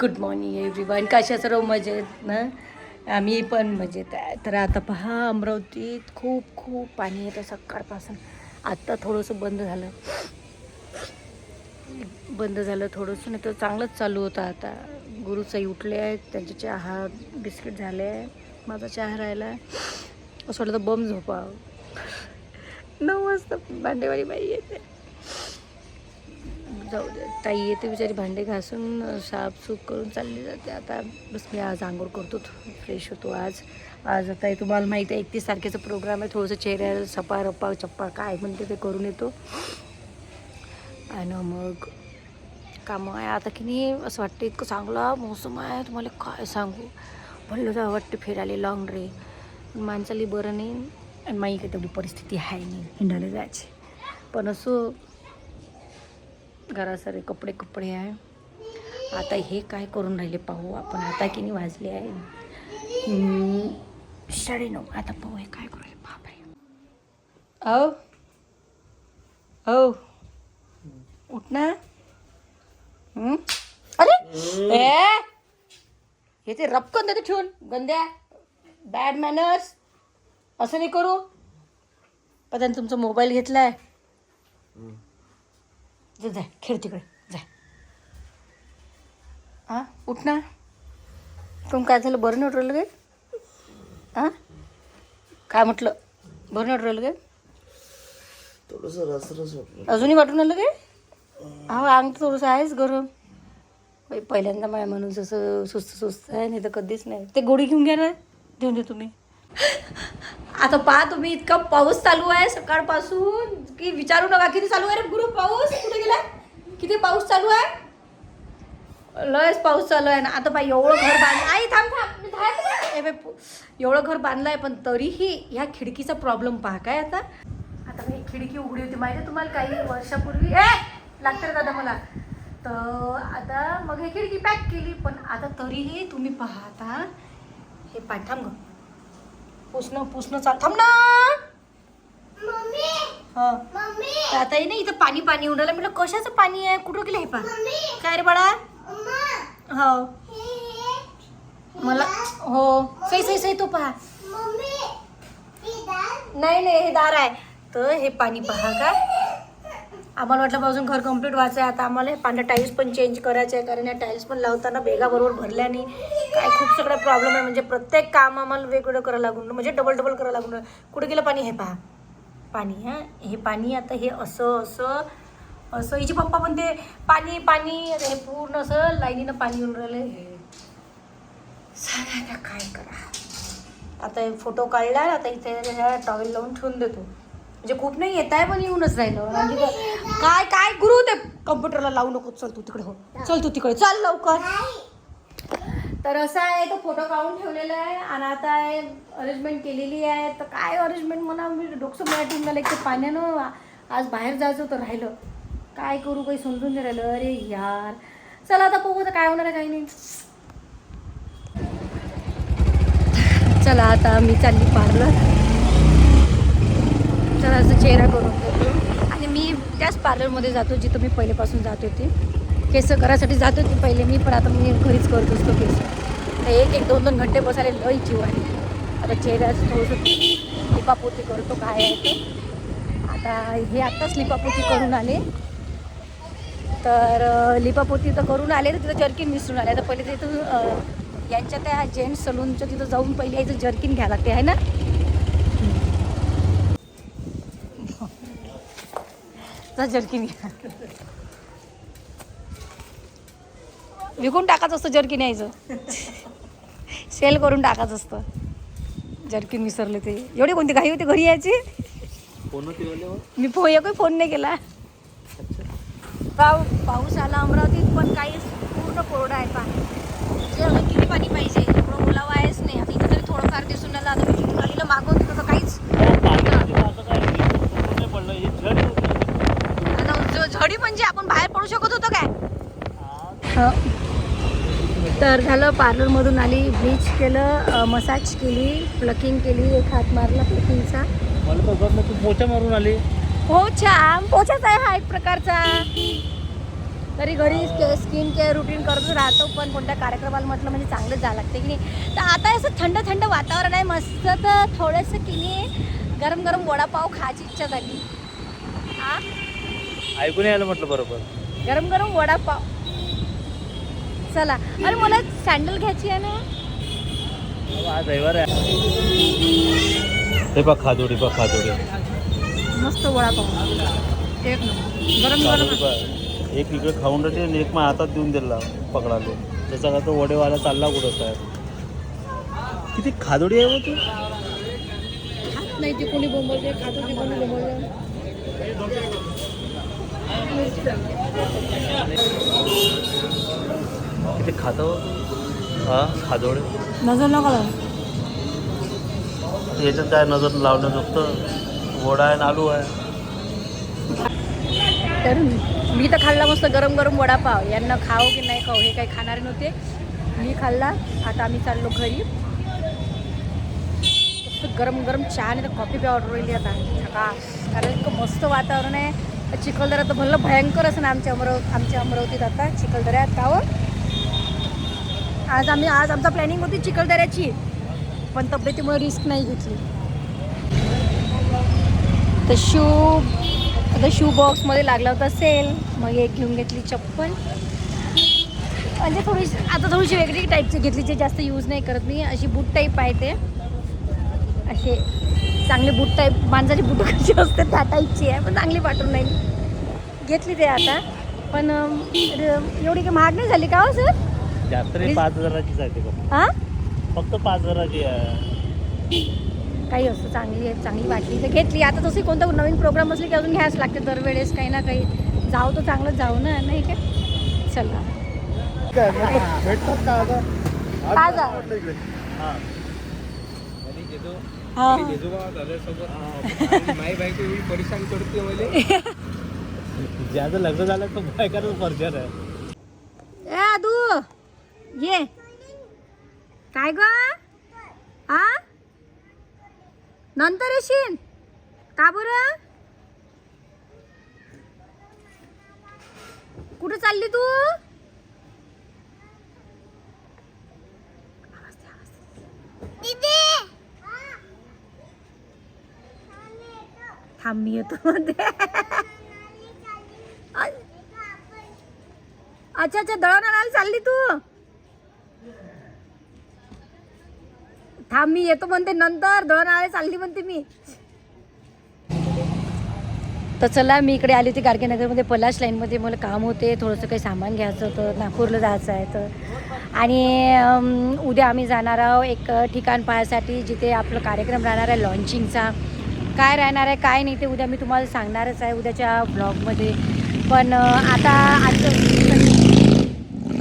Good morning everyone कशा सर्व मजेत ना? आम्ही पण मजेत आहे. तर आता पहा अमरावतीत खूप खूप पाणी येतं सकाळपासून. आत्ता थोडंसं बंद झालं. बंद झालं थोडंसं नाही तर चांगलंच चालू होतं आता. गुरुसाई उठले आहेत त्यांचे चहा बिस्किट झाले आहे माझा चहा राहिला असं वाटलं तर बम झोपावं. नऊ वाजता भांडेवाडी बाई येते. जाऊ दे. ताई येते बिचारी भांडे घासून साफसूफ करून चालली जाते. आता बस मी आज आंघोळ करतो फ्रेश होतो आज. आज आता तुम्हाला माहिती आहे एकतीस तारखेचा प्रोग्राम आहे. थोडंसं चेहऱ्याला सपा रप्पा चप्पा काय म्हणते ते करून येतो. आणि मग कामं आहे आता की नाही असं वाटतं इतकं चांगला मोसम आहे. तुम्हाला काय सांगू? म्हणलं तर वाटतं फिरायला लॉंग ड्रे माणसाला बरं नाही आणि माई काही तेवढी परिस्थिती आहे नाही. हिंडायला जायची. पण असं घरा सारे कपडे कपडे आहे. आता हे काय करून राहिले पाहू आपण. आता की नाही वाजले आहे. साडेनऊ. आता पाहू हे काय करू राहिले. बापरे. औ औ उठ ना. अरे. ए. हे ते रपकन देते ठेवून. गंद्या बॅड मॅनर्स असं नाही करू. पण तुमचा मोबाईल घेतलाय. जा जाय खेळ तिकडे जाय हां उठ ना. कोण काय झालं? बरं नाही राहिलं काय? हां काय म्हटलं? बरं नाही राहिलं काय? थोडंसं रसरस वाटलं. अजूनही वाटून आलं काय? हा अंग तर थोडंसं आहेच गरम. पहिल्यांदा माय म्हणून जसं सुस्त सुस्त आहे नाही तर कधीच नाही. ते गोळी घेऊन घ्या ना देऊन दे तुम्ही आता पहा तुम्ही इतका पाऊस चालू आहे सकाळपासून. की विचारू नका किती चालू आहे रे गुरु पाऊस? कुठे गेला? किती पाऊस चालू आहे? लयच पाऊस चालू आहे ना. आता बाई एवढं घर बांधलं आई थांब थांब मी एवढं घर बांधलं आहे पण तरीही ह्या खिडकीचा प्रॉब्लेम पहा काय आता. आता मी खिडकी उघडी होती. माहिती तुम्हाला काही वर्षापूर्वी? ए लागतं रे दादा मला. तर आता मग हे खिडकी पॅक केली पण आता तरीही तुम्ही पाहता हे पाय पुसणं पुसणं चाल थांब ना! हा. तर आता हे ना इथं पाणी पाणी होऊन राहिलं म्हटलं कशाचं पाणी आहे? कुठं गेलं हे पा काय रे बाळा? हो. मला हो. सही सही सही तो पहा. नाही नाही हे दार आहे. तर हे पाणी पहा का? आम्हाला वाटलं बाजून घर कंप्लीट व्हायचं आहे आता आम्हाला पांढऱ्या टाईल्स पण चेंज करायचे आहे कारण या टाईल्स पण लावताना बेगाबरोबर भरल्याने भरल्या नाही. काय खूप सगळा प्रॉब्लेम आहे. म्हणजे प्रत्येक काम आम्हाला वेगवेगळं करायला लागून म्हणजे डबल डबल करायला लागून. कुठे गेलं पाणी? हे पहा. पाणी हां? हे पाणी आता हे असं असं असं. हिचे पप्पा पण ते पाणी पाणी आता हे पूर्ण असं लाईनीनं पाणी येऊन राहिलं हे. सांगा काय करा. आता फोटो काढला आता इथे ह्या टॉवेल लावून ठेवून देतो. म्हणजे खूप नाही येत आहे पण येऊनच राहिलं. म्हणजे काय- काय गुरु ते कम्प्युटरला लावू नको. चल तू तिकडे हो. चल तू तिकडे. चल लवकर. तर असं आहे तो फोटो काढून ठेवलेला आहे आणि आता आहे अरेंजमेंट केलेली आहे. तर काय अरेंजमेंट म्हणा मी डोकसं मराठी मला एक तर पाण्यानं आज बाहेर जायचं होतं राहिलं. काय करू काही समजून नाही राहिलं. अरे यार. चला आता बघू तर काय होणार आहे काही नाही. चला आता मी चालली पार्लर तुमचा असं चेहरा करून. देतो आणि मी त्याच पार्लरमध्ये जातो जिथं मी पहिलेपासून जात होते. केस करायसाठी जात होते पहिले मी पण आता मी घरीच करत असतो केस. तर एक एक दोन दोन घंटे बसायला लई जीव आहे. आता चेहऱ्याचं थोडंसं लिपापोती करतो काय आहे ते. आता हे आत्ताच लिपापोती करून आले. तर लिपापोती तर करून आले तर तिथं जर्किन मिसळून आले. तर पहिले तिथं यांच्या त्या जेंट्स सलूनच्या तिथं जाऊन पहिले यायचं जर्किन घ्यायला लागते आहे ना? जा जर्किन. घ्या विकून टाकायचं असतं जर्किन यायचं सेल करून टाकायचं असतं. जर्किन विसरले ते. एवढी कोणती घाई होती घरी यायची? मी फो एकही फोन नाही केला. पाऊ पाऊस आला अमरावतीत पण काही पूर्ण कोरडा आहे पाणी. किती पाणी पाहिजे. एवढं ओलावा आहेच नाही. आता इथं तरी थोडंफार दिसून आलं आता मी तिथून आलेलं मागवून तिथं तर काहीच पडलं हे झड आता ज- झडी म्हणजे आपण बाहेर पडू शकत होतो काय तर झालं पार्लरमधून आली ब्लीच केलं मसाज केली प्लकिंग केली एक हात मारला प्लकिंगचा. मला तू पोचा मारून आली. पोछा पोछाच आहे हा एक प्रकारचा. तरी घरी स्किन केअर रुटीन करतच राहतो पण कोणत्या कार्यक्रमाला म्हटलं म्हणजे चांगलंच जावं लागते की नाही. तर आता असं थंड थंड वातावरण आहे मस्त तर थोडंसं की नाही गरम गरम वडापाव खायची इच्छा झाली. हा ऐकून यायला म्हटलं बरोबर. गरम गरम वडापाव. चला. अरे मला सँडल घ्यायची आहे ना. आज रविवार आहे हे बघ खादोडी बघ खादोडी. मस्त वडापाव एक. गरम गरम. एक इकडे खाऊन राहते आणि एक मग हातात देऊन दिला पकडाले. त्याचा का तो वडेवाला चालला कुठं साहेब? किती खादोडी आहे तू. नाही ते कोणी बोंबलते खातो ते कोणी बोंबलते किती खातो? हा खादोडे नजर नका याच्यात काय नजर लावणं फक्त वडा आहे आणि आलू आहे. तर मी तर खाल्ला मस्त गरम गरम वडापाव. यांना खाओ की नाही खाओ हे काही खाणारे नव्हते. मी खाल्ला. आता आम्ही चाललो घरी. मस्त गरम गरम चहा आणि तर कॉफी बी ऑर्डर केली आता. झकास. कारण इतकं मस्त वातावरण आहे. चिखलदरा तर भलं भयंकर असं ना आमच्या अमरावती आमच्या अमरावतीत आता. चिखलदऱ्यात गावं. आज आम्ही आज आमचा प्लॅनिंग होती चिखलदऱ्याची. पण तब्येतीमुळे रिस्क नाही घेतली. तर शू आता शू बॉक्समध्ये लागला होता सेल मग एक घेऊन घेतली चप्पल. म्हणजे थोडीशी आता थोडीशी वेगळी टाईपची घेतली जे जास्त यूज नाही करत मी. अशी बूट टाईप आहे ते. असे चांगले बूट टाईप माणसाची बूट कशी असते त्या टाईपची आहे पण चांगली वाटून नाही. घेतली ते आता. पण एवढी काही महाग नाही झाली का हो सर जास्त नाही पाच हजाराचीच आहे ते फक्त. हां फक्त पाच हजाराची आहे. काही असं चांगली आहे चांगली वाटली तर घेतली. आता तसं कोणता नवीन प्रोग्राम असले की अजून घ्यायच लागते दरवेळेस काही ना काही. जाऊ तर चांगलंच जाऊ ना नाही चला भेटतात का आता? काय जा हा. हा. माई बायको एवढी परेशान करते मला. ज्याचं लग्न झालं तो बायकाच पर्जन आहे. ए आदू! ये. काय ग? हा नंतर येशील. का बरं? कुठं चालली तू? थांब मी येतो अच्छा अच्छा दळण आणायला चालली तू. थांब मी येतो म्हणते नंतर. धन आले चालली म्हणते मी. तर चला मी इकडे आली होती गाडगेनगरमध्ये. पलाश लाईनमध्ये मला काम होते. थोडंसं काही सामान घ्यायचं होतं. नागपूरला जायचं आहे तर. आणि उद्या आम्ही जाणार आहोत एक ठिकाण पाहायसाठी जिथे आपलं कार्यक्रम राहणार आहे लॉन्चिंगचा काय राहणार आहे काय नाही ते उद्या मी तुम्हाला सांगणारच आहे उद्याच्या ब्लॉगमध्ये पण आता आज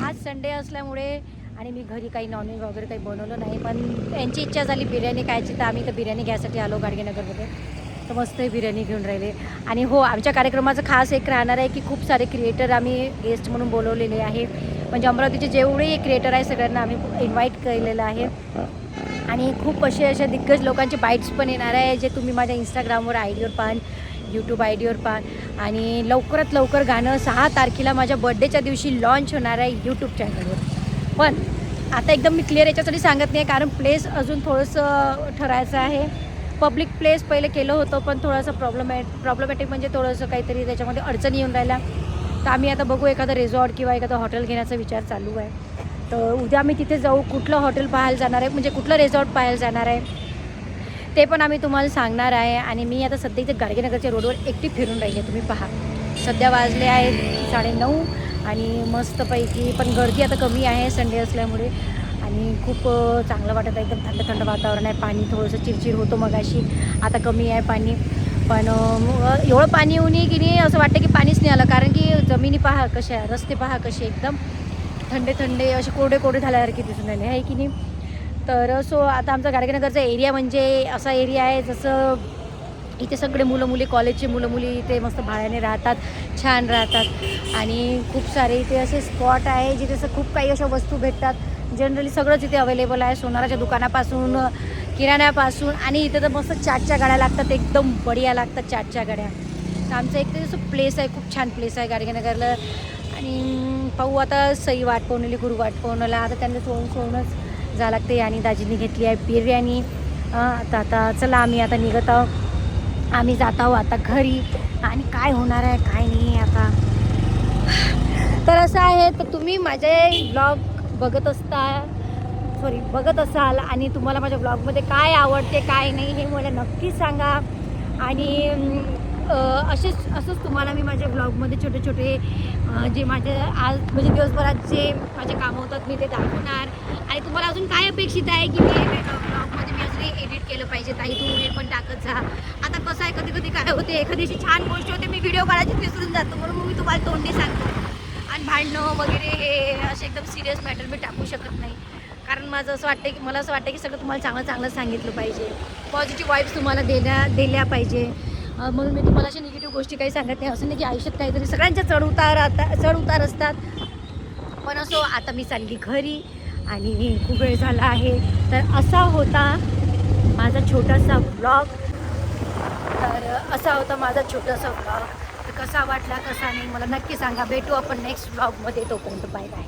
आज संडे असल्यामुळे आणि मी घरी काही नॉनव्हेज वगैरे काही बनवलं नाही पण यांची इच्छा झाली बिर्याणी खायची तर आम्ही तर बिर्याणी घ्यायसाठी आलो गाडगेनगरमध्ये. तर मस्त बिर्याणी घेऊन राहिले. आणि हो आमच्या कार्यक्रमाचं खास एक राहणार आहे की खूप सारे क्रिएटर आम्ही गेस्ट म्हणून बोलवलेले आहे. म्हणजे अमरावतीचे जेवढे क्रिएटर आहे सगळ्यांना आम्ही इन्व्हाइट केलेलं आहे. आणि खूप असे असे दिग्गज लोकांचे बाईट्स पण येणार आहे जे तुम्ही माझ्या इंस्टाग्रामवर आय डीवर पाहाल यूट्यूब आय डीवर पाहाल. आणि लवकरात लवकर गाणं सहा तारखेला माझ्या बड्डेच्या दिवशी लॉन्च होणार आहे यूट्यूब चॅनलवर पण आता एकदम मी क्लिअर याच्यासाठी सांगत नाही कारण प्लेस अजून थोडंसं ठरायचं आहे. पब्लिक प्लेस पहिले केलं होतं पण थोडंसं प्रॉब्लेमॅट प्रॉब्लेमॅटिक म्हणजे थोडंसं काहीतरी त्याच्यामध्ये अडचणी येऊन राहिल्या. तर आम्ही आता बघू एखादं रिझॉर्ट किंवा एखादं हॉटेल घेण्याचा विचार चालू आहे. तर उद्या आम्ही तिथे जाऊ कुठलं हॉटेल पाहायला जाणार आहे म्हणजे कुठलं रिझॉर्ट पाहायला जाणार आहे ते पण आम्ही तुम्हाला सांगणार आहे. आणि मी आता सध्या इथे गाडगेनगरच्या रोडवर एकटी फिरून राहिली आहे तुम्ही पहा. सध्या वाजले आहेत साडेनऊ. आणि मस्तपैकी पण गर्दी आता कमी आहे संडे असल्यामुळे. आणि खूप चांगलं वाटत आहे. एकदम थंड थंड वातावरण आहे. पाणी थोडंसं चिरचिर होतो मगाशी. आता कमी आहे पाणी. पण एवढं पाणी येऊनही की नाही असं वाटतं की पाणीच नाही आलं. कारण की जमिनी पहा कशा आहे. रस्ते पहा कसे एकदम थंडे थंडे असे कोरडे कोरडे झाल्यासारखे दिसून राहिले. आहे की नाही? तर सो आता आमचा गाडगेनगरचा एरिया म्हणजे असा एरिया आहे जसं इथे सगळे मुलं मुली कॉलेजचे मुलं मुली इथे मस्त भाड्याने राहतात छान राहतात. आणि खूप सारे इथे असे स्पॉट आहे जिथे असं खूप काही अशा वस्तू भेटतात. जनरली सगळंच इथे अवेलेबल आहे. सोनाराच्या दुकानापासून किराण्यापासून आणि इथे तर मस्त चाटच्या गाड्या लागतात. एकदम बढिया लागतात चाटच्या गाड्या. तर आमचं एक तर प्लेस आहे. खूप छान प्लेस आहे गाडगेनगरला. आणि पाहू आता सई वाट पवनली गुरु वाट पवनला आता त्यांना सोडून सोडूनच जावं लागते आणि दाजींनी घेतली आहे बिर्याणी. आता आता चला आम्ही आता निघत आहोत. आम्ही जात आहोत आता घरी. आणि काय होणार आहे काय नाही आता. तर असं आहे तर तुम्ही माझे ब्लॉग बघत असता सॉरी बघत असाल आणि तुम्हाला माझ्या ब्लॉगमध्ये काय आवडते काय नाही हे मला नक्की सांगा. आणि असेच असंच तुम्हाला मी माझ्या ब्लॉगमध्ये छोटे छोटे जे माझे आज म्हणजे दिवसभरात जे माझे कामं होतात मी ते दाखवणार. आणि तुम्हाला अजून काय अपेक्षित आहे की मी ब्लॉगमध्ये मी एडिट केलं पाहिजे ताई तू एडिट पण टाकत जा. आता कसं आहे कधी कधी काय होते एखादी अशी छान गोष्ट होते मी व्हिडिओ काढायची विसरून जातो. म्हणून मी तुम्हाला तोंडी सांगतो. आणि भांडणं वगैरे हे असे एकदम सिरियस मॅटर मी टाकू शकत नाही. कारण माझं असं वाटतं की मला असं वाटतं की सगळं तुम्हाला चांगलं चांगलं सांगितलं पाहिजे. पॉझिटिव्ह वाईब्स तुम्हाला देण्या दिल्या पाहिजे. म्हणून मी तुम्हाला अशा निगेटिव्ह गोष्टी काही सांगत नाही. असं नाही की आयुष्यात काहीतरी सगळ्यांच्या चढ उतार आता चढ उतार असतात. पण असो आता मी चालली घरी आणि खूप वेळ झाला आहे. तर असा होता माझा छोटासा ब्लॉग तर असा होता माझा छोटासा ब्लॉग तर कसा वाटला कसा नाही मला नक्की सांगा. भेटू आपण नेक्स्ट ब्लॉगमध्ये तोपर्यंत. Bye bye